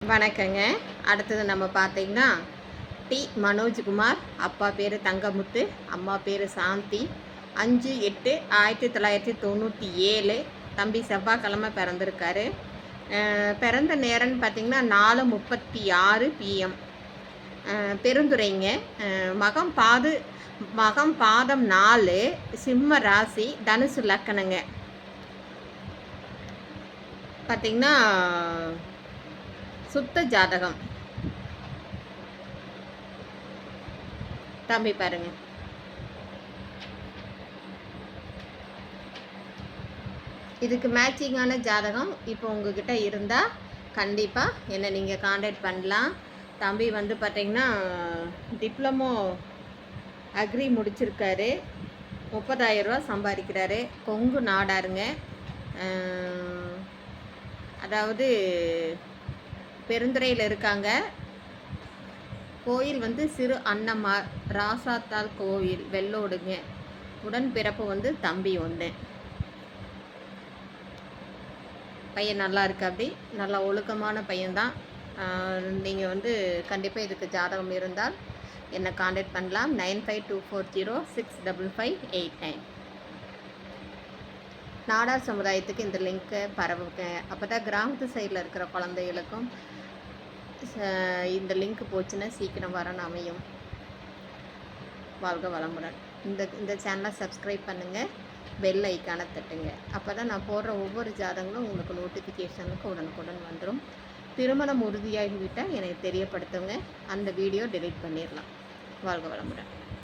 வணக்கங்க. அடுத்தது நம்ம பார்த்தீங்கன்னா டி. மனோஜ்குமார் அப்பா பேர் தங்கமுத்து அம்மா பேர் சாந்தி. அஞ்சு எட்டு ஆயிரத்தி தொள்ளாயிரத்தி தொண்ணூற்றி ஏழு தம்பி செவ்வாய்க்கிழமை பிறந்திருக்காரு. பிறந்த நேரம்னு பார்த்தீங்கன்னா நாலு முப்பத்தி ஆறு பிஎம் பெருந்துரைங்க மகம் பாது மகம் பாதம் நாலு சிம்ம ராசி தனுசு லக்கணங்க. பார்த்தீங்கன்னா சுத்த ஜாதகம். தம்பி பாருங்க. இதுக்கு மேட்சிங்கான ஜாதகம் இப்போ உங்ககிட்ட இருந்தால் கண்டிப்பாக என்னை நீங்கள் காண்டாக்ட் பண்ணலாம். தம்பி வந்து பார்த்தீங்கன்னா டிப்ளமோ அக்ரி முடிச்சிருக்காரு. முப்பதாயிரம் ரூபா சம்பாதிக்கிறாரு. கொங்கு நாடாருங்க. அதாவது பெருந்துறையில் இருக்காங்க. கோயில் வந்து சிறு அன்னமார் ராசாத்தாள் கோவில் வெள்ளோடுங்க. உடன் பிறப்பு வந்து தம்பி ஒன்று பையன் நல்லா இருக்கு அப்படி. நல்லா ஒழுக்கமான பையன்தான். நீங்கள் வந்து கண்டிப்பாக இதுக்கு ஜாதகம் இருந்தால் என்னை காண்டாக்ட் பண்ணலாம். Nine five two four zero six double five eight nine. Nadar சமுதாயத்துக்கு இந்த லிங்க்கை பரவுங்க. அப்போ தான் கிராமத்து சைடில் இருக்கிற குழந்தைகளுக்கும் இந்த லிங்க் போச்சுன்னா சீக்கிரம் வரணும் அமையும். வாழ்க வளமுடன். இந்த இந்த சேனலை சப்ஸ்கிரைப் பண்ணுங்கள் பெல் ஐக்கானை தட்டுங்க. அப்போ தான் நான் போடுற ஒவ்வொரு ஜாதகங்களும் உங்களுக்கு நோட்டிஃபிகேஷனுக்கு உடனுக்குடன் வந்துடும் திருமணம் உறுதியாகிவிட்டால் எனக்கு தெரியப்படுத்துங்க. அந்த வீடியோ டெலிட் பண்ணிடலாம். வாழ்க வளமுடன்.